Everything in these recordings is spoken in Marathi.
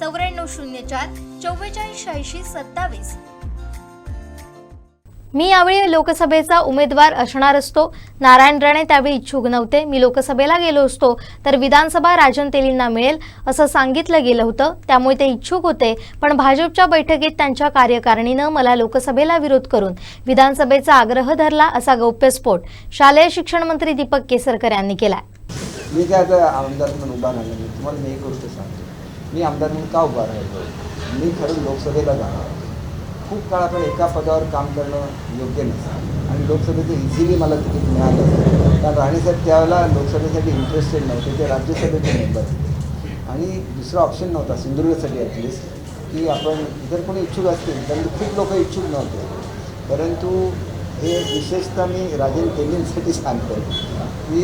चौऱ्याण्णव शून्य चार चव्वेचाळीस शहाऐंशी सत्तावीस. मी यावेळी लोकसभेचा उमेदवार असणार असतो. नारायण राणे त्यावेळी इच्छुक नव्हते. मी लोकसभेला गेलो असतो. तर विधानसभा राजन तेलींना मिळेल असं सांगितलं गेलं होतं. त्यामुळे ते इच्छुक होते. पण भाजपच्या बैठकीत त्यांच्या कार्यकारिणीनं मला लोकसभेला विरोध करून विधानसभेचा आग्रह धरला असा गौप्यस्फोट शालेय शिक्षण मंत्री दीपक केसरकर यांनी केलाय. मी काय आमदार म्हणून उभा राहिलो तुम्हाला मी एक गोष्ट सांगतो. मी आमदार म्हणून का उभा राहिलो? मी खरं लोकसभेला जाणार खूप काळ एका पदावर काम करणं योग्य नसतं. आणि लोकसभेचं इझिली मला तिकीट मिळालं कारण राणेसाहेब त्यावेळेला लोकसभेसाठी इंटरेस्टेड नव्हते. ते राज्यसभेचे मेंबर आणि दुसरा ऑप्शन नव्हता सिंधुदुर्गसाठी ॲटलिस्ट की आपण इतर कोणी इच्छुक असतील कारण खूप लोक इच्छुक नव्हते. परंतु हे विशेषतः मी राजन तेलींसाठी सांगतो की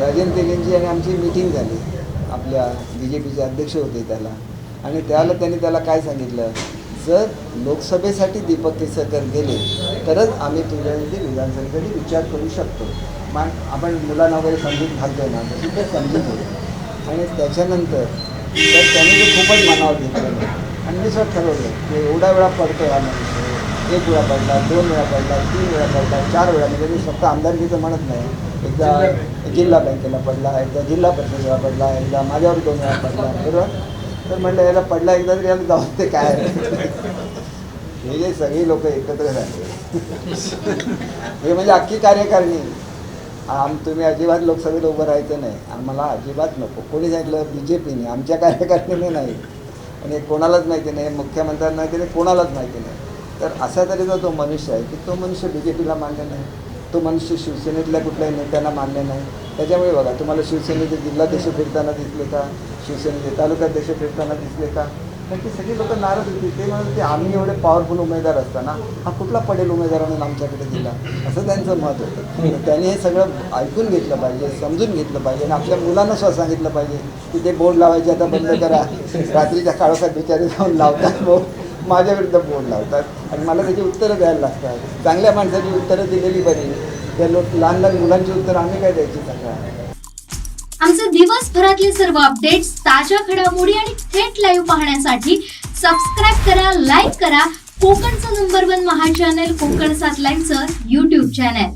राजन तेलींची आणि आमची मीटिंग झाली. आपल्या बी जे पीचे अध्यक्ष होते त्याला. आणि त्याला त्यांनी त्याला काय सांगितलं? जर लोकसभेसाठी दीपक केसरकर गेले तरच आम्ही तुझ्यामध्ये विधानसभेसाठी विचार करू शकतो. मान आपण मुलांना वगैरे समजून घालतोय ना तशी ते समजून होतं आणि त्याच्यानंतर तर त्याने ते खूपच मनावर घेतलं. आणि मी सर ठरवलं की एवढा वेळा पडतो हा मनुष्य एक वेळा पडला दोन वेळा पडला तीन वेळा पडला चार वेळा. म्हणजे मी फक्त आमदारकीचं म्हणत नाही. एकदा जिल्हा बँकेला पडला एकदा जिल्हा परिषदेला पडला एकदा माझ्यावर दोन वेळा पडला बरोबर? तर म्हटलं याला पडला एकदा तरी याला जाऊन ते काय? हे जे सगळी लोक एकत्र झाले. हे म्हणजे अख्खी कार्यकारिणी. आम तुम्ही अजिबात लोकसभेत उभं राहायचं नाही. आम्हाला अजिबात नको. कोणी सांगितलं? बी जे पीने आमच्या कार्यकारिणीने नाही. आणि कोणालाच माहिती नाही. मुख्यमंत्र्यांना माहिती नाही. कोणालाच माहिती नाही. तर असा तरीचा तो मनुष्य आहे की तो मनुष्य बी जे पीला मान्य नाही. तो मनुष्य शिवसेनेतल्या कुठल्याही नेत्यांना मान्य नाही. त्याच्यामुळे बघा तुम्हाला शिवसेनेचे जिल्हाध्यक्ष फिरताना दिसले का? शिवसेनेचे तालुकाध्यक्ष फिरताना दिसले का? कारण की सगळी लोक नाराज होती. ते म्हणत की आम्ही एवढे पॉवरफुल उमेदवार असताना हा कुठला पडेल उमेदवार म्हणून आमच्याकडे दिला? असं त्यांचं मत होतं. त्यांनी हे सगळं ऐकून घेतलं पाहिजे समजून घेतलं पाहिजे आणि आपल्या मुलांना सुद्धा सांगितलं पाहिजे की ते बोर्ड लावायचे आता बंद करा. रात्रीच्या काळोखात बिचारे जाऊन लावतात बोर्ड. माझ्या विरुद्ध लावतात. आणि मला त्याची उत्तरं द्यायला लागतात. चांगल्या माणसाची उत्तरं दिलेली बरी. त्या लोक लहान लहान मुलांची उत्तरं आम्ही काय द्यायची सांगा आमचे दिवसभरातले सर्व अपडेट्स ताज्या घडामोडी आणि थेट लाईव्ह पाहण्यासाठी सबस्क्राईब करा लाईक करा. कोकणचं number one Maha channel Konkan सात लाईव्हचं युट्यूब चॅनल